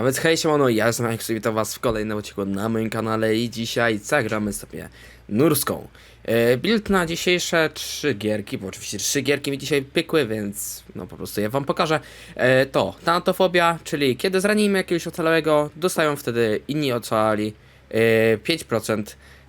A więc hej siemano, ja jestem Alex i witam was w kolejnym odcinku na moim kanale i dzisiaj zagramy sobie Nurską. E, build na dzisiejsze trzy gierki, bo oczywiście trzy gierki mi dzisiaj pykły, więc no po prostu ja wam pokażę. E, to Tanatofobia, czyli kiedy zranimy jakiegoś ocalałego, dostają wtedy inni ocalali e, 5%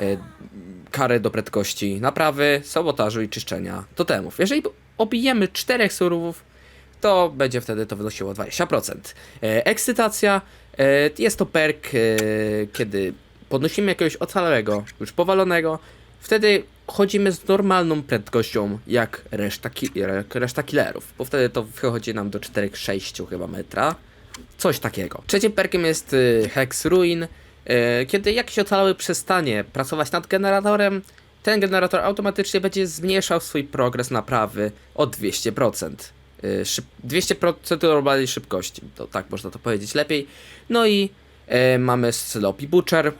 e, kary do prędkości naprawy, sabotażu i czyszczenia totemów. Jeżeli obijemy czterech surowów, to będzie wtedy to wynosiło 20%. E, ekscytacja e, jest to perk, e, kiedy podnosimy jakiegoś ocalałego, już powalonego, wtedy chodzimy z normalną prędkością jak reszta, ki jak reszta killerów, bo wtedy to wychodzi nam do 4-6 chyba metra. Coś takiego. Trzecim perkiem jest Hex Ruin. Kiedy jakiś ocalały przestanie pracować nad generatorem, ten generator automatycznie będzie zmniejszał swój progres naprawy o 200%. Y, szyb 200% normalnej szybkości, to tak można to powiedzieć lepiej. No i y, mamy Sloppy Butcher.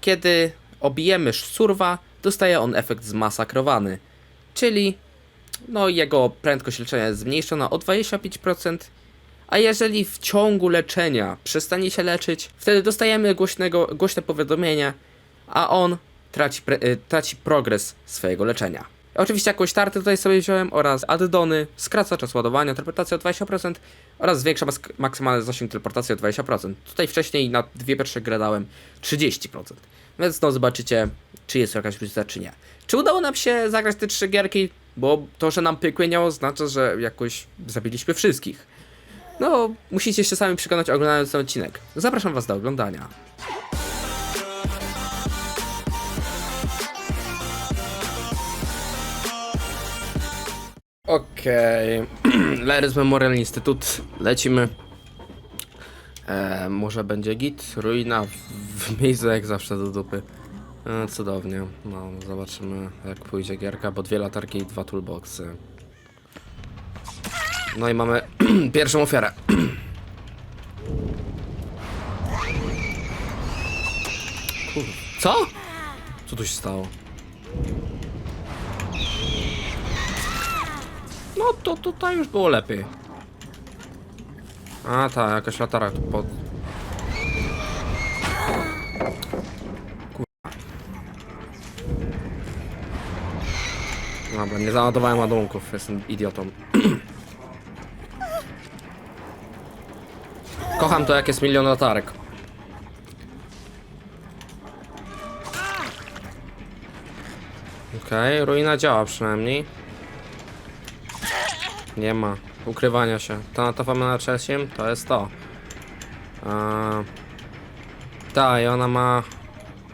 Kiedy obijemy surwa, dostaje on efekt zmasakrowany, czyli no jego prędkość leczenia jest zmniejszona o 25%, a jeżeli w ciągu leczenia przestanie się leczyć, wtedy dostajemy głośnego, głośne powiadomienie, a on traci, y, traci progres swojego leczenia. Oczywiście jakąś tartę tutaj sobie wziąłem oraz addony, skraca czas ładowania, teleportacja o 20% oraz zwiększa maksymalny zasięg teleportacji o 20%. Tutaj wcześniej na dwie pierwsze gry dałem 30%. Więc no zobaczycie, czy jest jakaś różnica, czy nie. Czy udało nam się zagrać te trzy gierki? Bo to, że nam pykły nie oznacza, że jakoś zabiliśmy wszystkich. No, musicie się sami przekonać oglądając ten odcinek. Zapraszam was do oglądania. Okej, Lerys Memorial Instytut, lecimy. E, może będzie git, ruina w, w miejscu jak zawsze do dupy. E, cudownie, no zobaczymy jak pójdzie gierka, bo dwie latarki i dwa toolboxy. No i mamy pierwszą ofiarę. Co? Co tu się stało? No to tutaj już było lepiej. A ta, jakaś latara tu pod... Dobra, nie załadowałem ładunków, jestem idiotą. Kocham to jak jest milion latarek. Okej, ruina działa przynajmniej. Nie ma ukrywania się. To natowamy na trzecim, to jest to. Eee, ta, i ona ma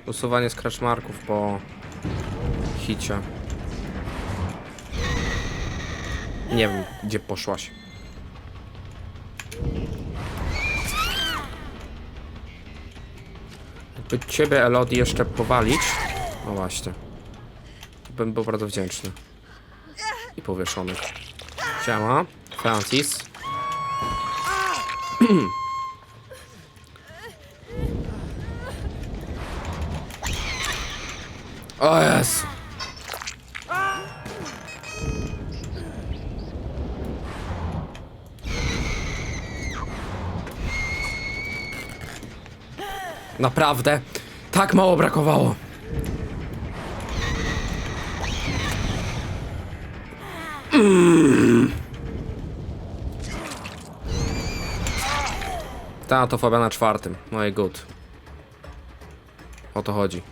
usuwanie scratch marków po hicie. Nie wiem, gdzie poszłaś. Jakby ciebie, Elodie, jeszcze powalić. No właśnie. Bym był bardzo wdzięczny. I powieszony. Siema, Francis. O Jezu. Naprawdę, tak mało brakowało. Ta to fobia na czwartym. No i good. O to chodzi.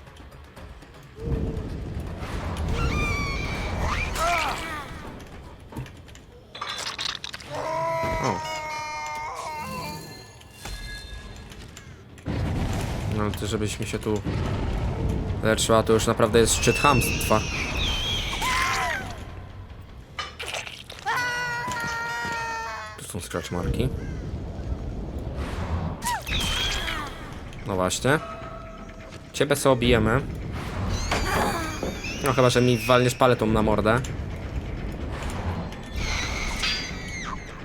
No to żebyśmy się tu leczyła, to już naprawdę jest szczyt hamstwa. Tu są scratch marki. No właśnie. Ciebie sobie obijemy. No chyba, że mi walniesz paletą na mordę.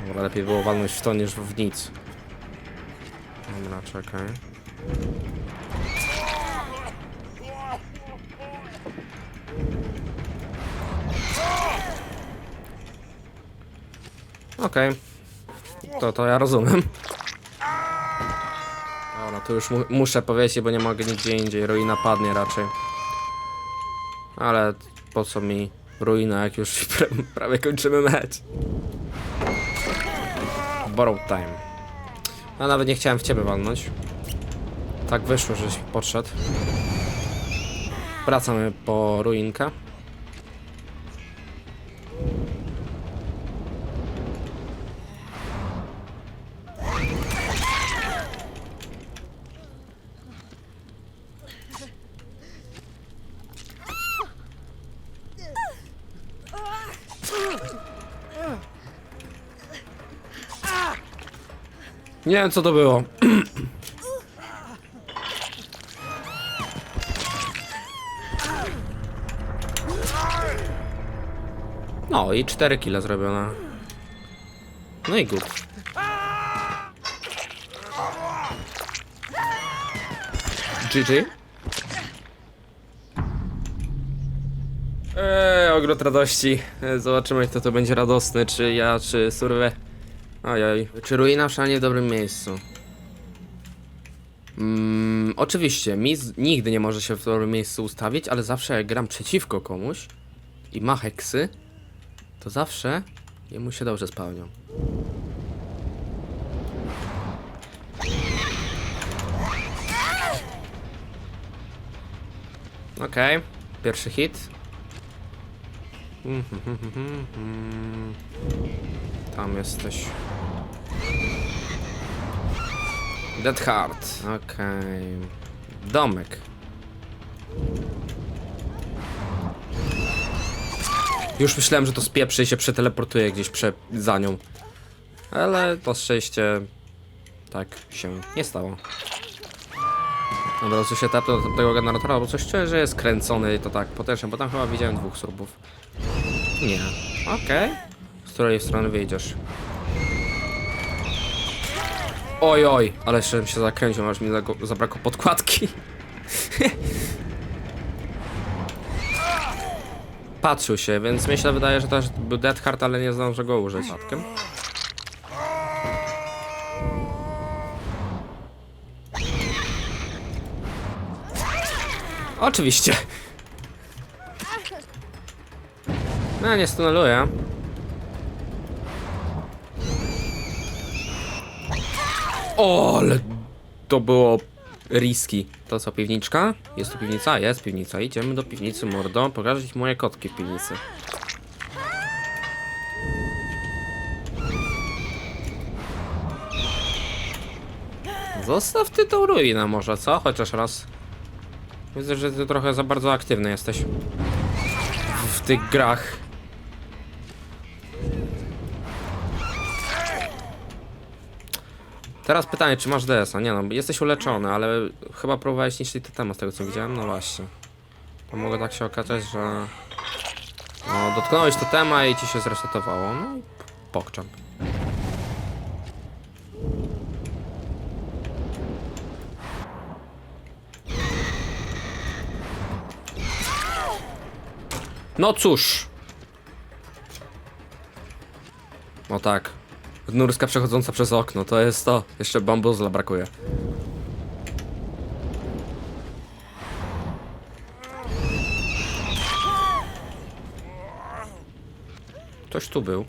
Dobra, lepiej było walnąć w to niż w nic. Dobra, czekaj. Okej. To, to ja rozumiem. To już mu muszę powiedzieć, bo nie mogę nigdzie indziej. Ruina padnie raczej. Ale po co mi ruina, jak już pra- prawie kończymy mecz. Borrow time. Ja nawet nie chciałem w ciebie walnąć. Tak wyszło, żeś podszedł. Wracamy po ruinkę. Nie wiem co to było. No i 4 kile zrobione. No i good. GG. Eee, ogród radości. Zobaczymy kto to będzie radosny, czy ja, czy surwę. Ojoj. Czy ruina w dobrym miejscu? Mm, oczywiście, mi z- nigdy nie może się w dobrym miejscu ustawić, ale zawsze jak gram przeciwko komuś i ma heksy, to zawsze jemu się dobrze spełnią. Okej, pierwszy hit. Tam jesteś. Dead Heart. Okej. Domek. Już myślałem, że to spieprzy i się przeteleportuje gdzieś prze za nią. Ale to szczęście tak się nie stało. Dobra, co się tapnął do tego generatora, bo coś czuję, że jest kręcony i to tak potężnie, bo tam chyba widziałem dwóch surubów. Nie. Okej. Z której strony wyjdziesz? Oj, oj, ale jeszcze się zakręcił, aż mi zabrakło podkładki. Patrzył się, więc myślę, wydaje, że też był Dead Heart, ale nie zdążę go użyć. Przypadkiem. Oczywiście. No, nie stuneluję. O, ale to było riski. To co, piwniczka? Jest tu piwnica? Jest piwnica. Idziemy do piwnicy, mordo. Pokażę ci moje kotki w piwnicy. Zostaw ty tą ruinę może, co? Chociaż raz. Widzę, że ty trochę za bardzo aktywny jesteś. W, tych grach. Teraz pytanie, czy masz DS-a? Nie no, jesteś uleczony, ale chyba próbowałeś niszczyć totema z tego co widziałem, no właśnie. To mogło tak się okazać, że... No, dotknąłeś totema i ci się zresetowało, no i pokczam. No cóż. No tak. Nurska przechodząca przez okno, to jest to. Jeszcze bambuzla brakuje. Ktoś tu był.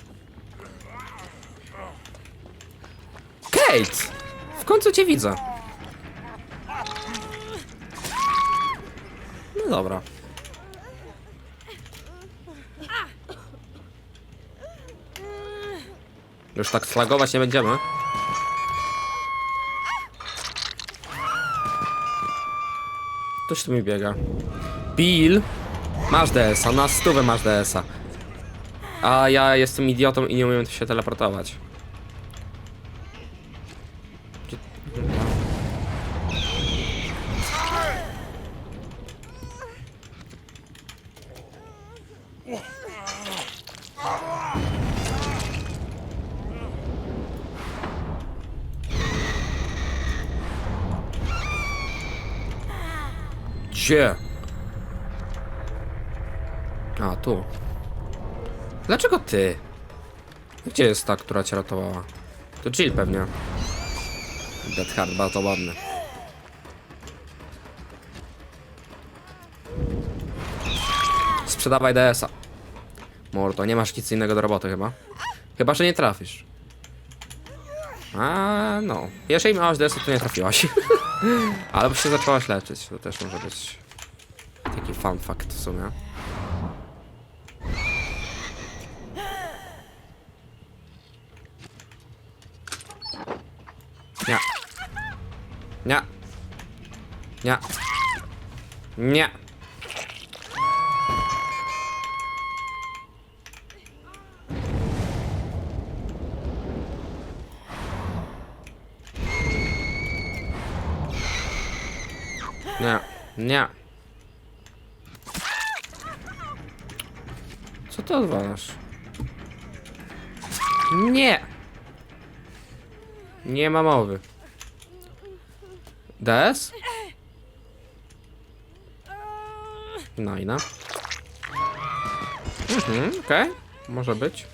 Kate! W końcu cię widzę. No dobra. Już tak slagować nie będziemy. Ktoś tu mi biega. Bill! Masz DS-a, na stówę masz DS-a. A ja jestem idiotą i nie umiem się teleportować. Gdzie? A, tu. Dlaczego ty? Gdzie jest ta, która cię ratowała? To chill pewnie. Dead Hard, bardzo ładny. Sprzedawaj DS-a. Morto, nie masz nic innego do roboty chyba. Chyba, że nie trafisz. A no. Jeżeli miałaś DS-a, to nie trafiłaś. Albo się zaczęłaś leczyć. To też może być taki fun fact w sumie. Nie. Nie. Nie. Nie. Nie. Co ty odwalasz? Nie. Nie ma mowy. DS? No i na. Mhm, okej. Może być.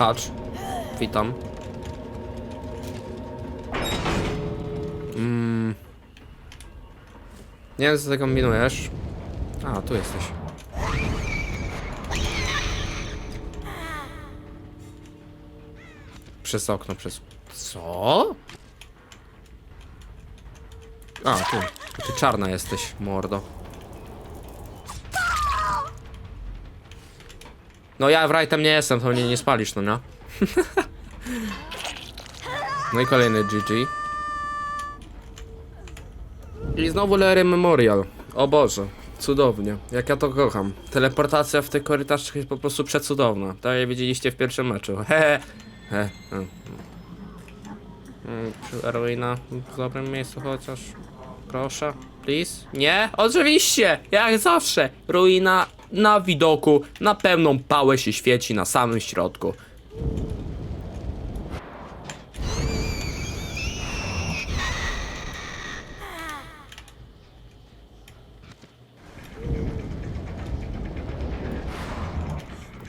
Hacz. Witam. Mm. Nie wiem, co ty kombinujesz. A, tu jesteś. Przez okno, przez... Co? A, tu. Ty czarna jesteś, mordo. No ja Wrightem nie jestem, to mnie nie spalisz, no nie? no i kolejny GG. I znowu Lery Memorial. O Boże, cudownie. Jak ja to kocham. Teleportacja w tych korytarzach jest po prostu przecudowna. Tak jak widzieliście w pierwszym meczu. Hehe. He. Mm, Ruina w dobrym miejscu chociaż? Proszę, please? Nie? Oczywiście! Jak zawsze! Ruina na widoku, na pełną pałę się świeci na samym środku.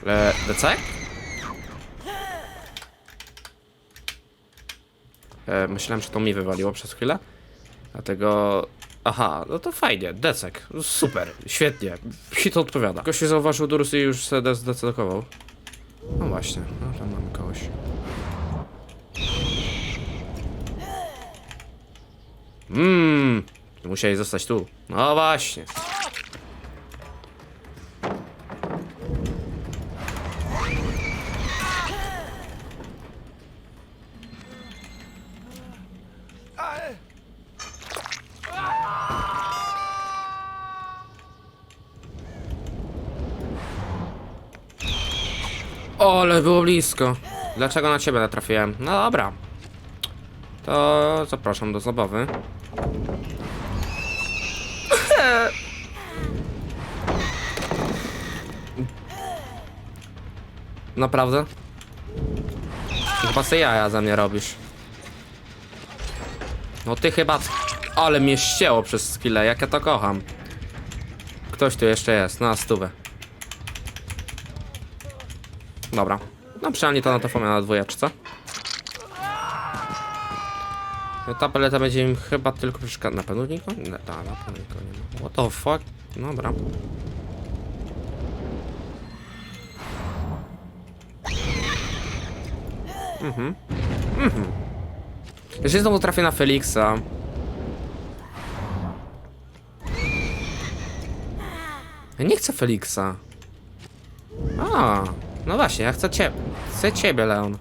E, Decek? E, myślałem, że to mi wywaliło przez chwilę. Dlatego... Aha, no to fajnie, Decek. Super, świetnie. Hit odpowiada. Ktoś się zauważył Durus i już sobie zdecydował. No właśnie, no tam mamy kogoś. Mmm, musieli zostać tu. No właśnie. Blisko. Dlaczego na ciebie natrafiłem? No dobra. To zapraszam do zabawy. Naprawdę? Chyba se jaja za mnie robisz. No ty chyba... Ale mnie ścięło przez chwilę, jak ja to kocham. Ktoś tu jeszcze jest, na stówę. Dobra. No przynajmniej to na to formy na dwójeczce. Ta paleta będzie im chyba tylko przeszkadzać. Na pewno nikogo? Nie, ta, na pewno nikogo nie ma. What the fuck? Dobra. Mhm. Mhm. Jeżeli znowu trafię na Felixa. Ja nie chcę Felixa. A, no właśnie, ja chcę ciebie. Chcę ciebie, Leon.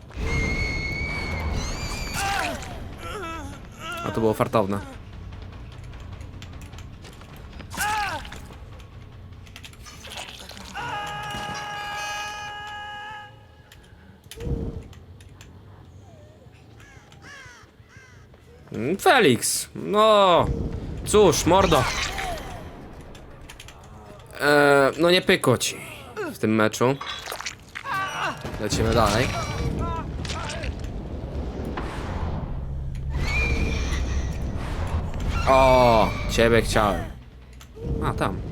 A to było fartowne. Mm, Felix, no cóż, mordo. Eee, no nie pykło ci w tym meczu. Lecimy dalej. O, ciebie chciałem. A, tam.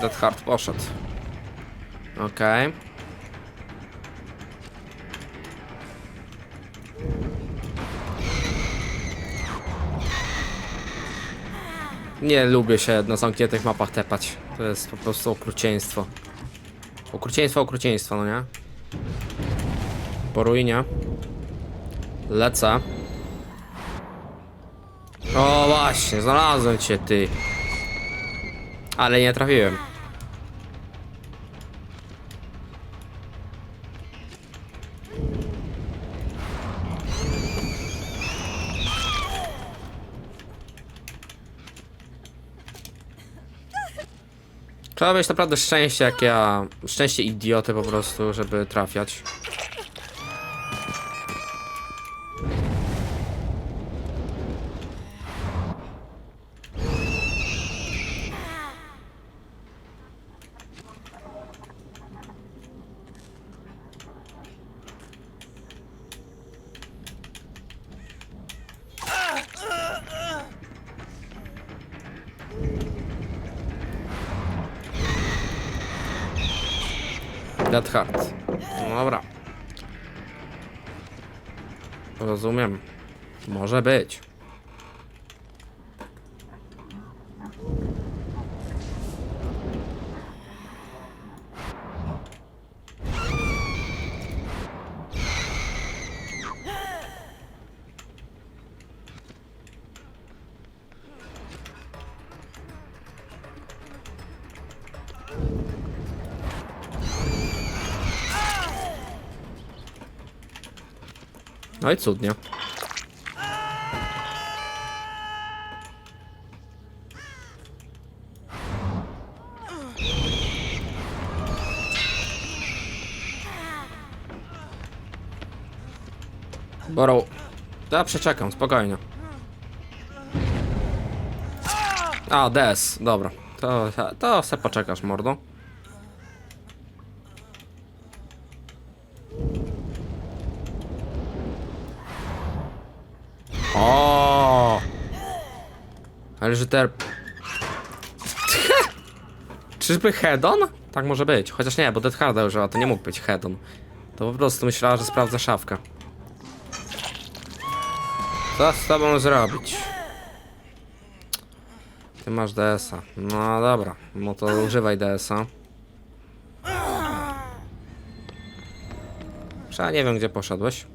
Dead Hard poszedł. Okej. Nie lubię się na zamkniętych mapach tepać. To jest po prostu okrucieństwo. Okrucieństwo, okrucieństwo, no nie? Po ruinie. Lecę. O właśnie, znalazłem cię ty. Ale nie trafiłem. Trzeba mieć naprawdę szczęście jak ja. Szczęście idioty po prostu, żeby trafiać. Dead Hard. No dobra. Rozumiem. Może być. No i cudnie. Borą. Ja przeczekam, spokojnie. A, DS, dobra. To, to se poczekasz, mordo. O! Ale że ter... Czyżby Hedon? Tak może być. Chociaż nie, bo Dead Harda użyła, to nie mógł być Hedon. To po prostu myślała, że sprawdza szafkę. Co z tobą zrobić? Ty masz DS-a. No dobra, no to używaj DS-a. Ja nie wiem, gdzie poszedłeś.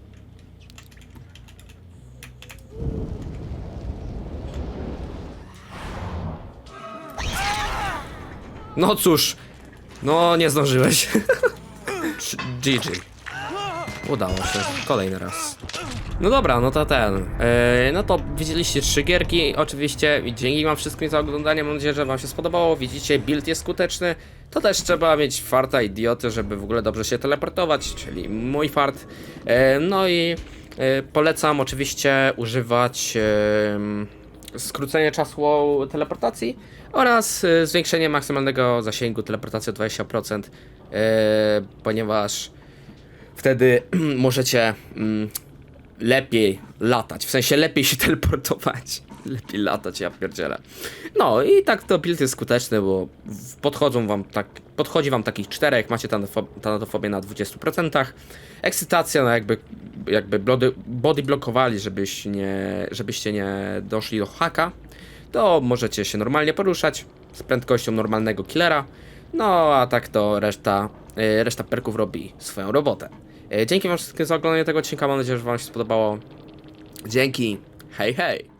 No cóż, no nie zdążyłeś. GG. Udało się, kolejny raz. No dobra, no to ten. Yy, no to widzieliście trzy gierki. Oczywiście dzięki wam wszystkim za oglądanie. Mam nadzieję, że wam się spodobało. Widzicie, build jest skuteczny. To też trzeba mieć farta idioty, żeby w ogóle dobrze się teleportować, czyli mój fart. Yy, no i yy, polecam oczywiście używać yy, skrócenie czasu teleportacji oraz yy, zwiększenie maksymalnego zasięgu teleportacji o 20%, yy, ponieważ wtedy możecie mm, lepiej latać, w sensie lepiej się teleportować. Lepiej latać, ja pierdzielę. No i tak to build jest skuteczny, bo podchodzą wam tak, podchodzi wam takich czterech, macie tanatofo- tanatofobię na 20%. Ekscytacja, no jakby, jakby body blokowali, żebyś nie, żebyście nie doszli do haka, to możecie się normalnie poruszać z prędkością normalnego killera. No a tak to reszta, y, reszta perków robi swoją robotę. Y, Dzięki wam wszystkim za oglądanie tego odcinka, mam nadzieję, że wam się spodobało. Dzięki, hej hej!